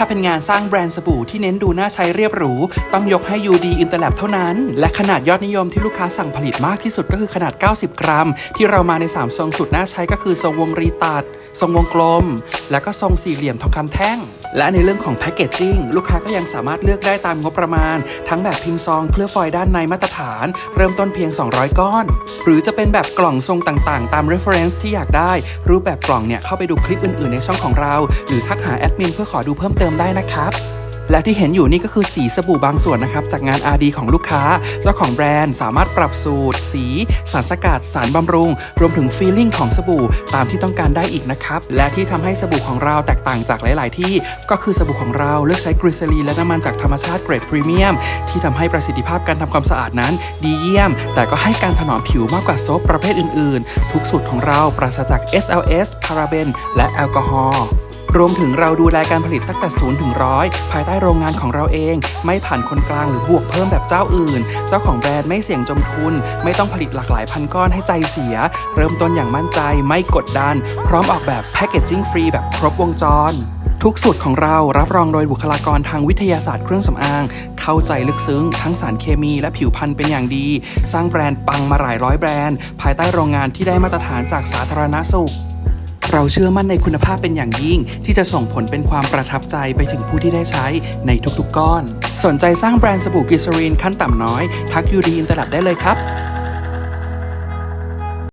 ถ้าเป็นงานสร้างแบรนด์สบู่ที่เน้นดูน่าใช้เรียบหรู ต้องยกให้ UD Interlab เท่านั้น และขนาดยอดนิยมที่ลูกค้าสั่งผลิตมากที่สุดก็คือขนาด 90 กรัม ที่เรามาใน 3 ทรงสุดน่าใช้ก็คือทรงวงรีตัด ทรงวงกลม และก็ทรงสี่เหลี่ยมทองคำแท่ง และในเรื่องของแพคเกจจิ้งลูกค้าก็ยังสามารถเลือกได้ตามงบประมาณ ทั้งแบบพิมพ์ซองเคลือบฟอยล์ด้านในมาตรฐาน เริ่มต้นเพียง 200 ก้อน หรือจะเป็นแบบกล่องทรงต่างๆ ตาม reference ที่อยากได้ รูปแบบกล่องเนี่ยเข้าไปดูคลิปอื่นๆ ในช่องของเรา หรือทักหาแอดมินเพื่อขอดูเพิ่มเติมได้นะครับ และที่เห็นอยู่นี่ก็คือสีสบู่บางส่วนนะครับจากงาน RD ของลูกค้า เจ้าของแบรนด์สามารถปรับสูตร สี สารสกัดสารบำรุง รวมถึงฟีลลิ่งของสบู่ตามที่ต้องการได้อีกนะครับและที่ทำให้สบู่ของเราแตกต่างจากหลาย ๆ ที่ ก็คือสบู่ของเราเลือกใช้กรีซลีนและน้ำมันจากธรรมชาติเกรดพรีเมียมที่ทำให้ประสิทธิภาพการทำความสะอาดนั้น ดีเยี่ยม แต่ก็ให้การถนอมผิวมากกว่าโซปประเภทอื่น ๆ ทุกสูตรของเราปราศจาก SLS พาราเบนและแอลกอฮอล์ รวมถึงเราดูแลการผลิตตั้งแต่0ถึงร้อยภายใต้โรงงานของเราเอง ไม่ผ่านคนกลางหรือบวกเพิ่มแบบเจ้าอื่น เจ้าของแบรนด์ไม่เสี่ยงจมทุน ไม่ต้องผลิตหลากหลายพันก้อนให้ใจเสีย เริ่มต้นอย่างมั่นใจไม่กดดัน พร้อมออกแบบแพคเกจจิ้งฟรีแบบครบวงจรทุกสูตรของเรารับรองโดยบุคลากรทางวิทยาศาสตร์เครื่องสำอาง เข้าใจลึกซึ้ง ทั้งสารเคมีและผิวพรรณเป็นอย่างดี สร้างแบรนด์ปังมาหลายร้อยแบรนด์ ภายใต้โรงงานที่ได้มาตรฐานจากสาธารณสุข เราเชื่อมั่นในคุณภาพเป็นอย่างยิ่ง ที่จะส่งผลเป็นความประทับใจไปถึงผู้ที่ได้ใช้ในทุกๆก้อน สนใจสร้างแบรนด์สบู่กิสรีนขั้นต่ำน้อย ทักยูรีอินเตลับได้เลยครับ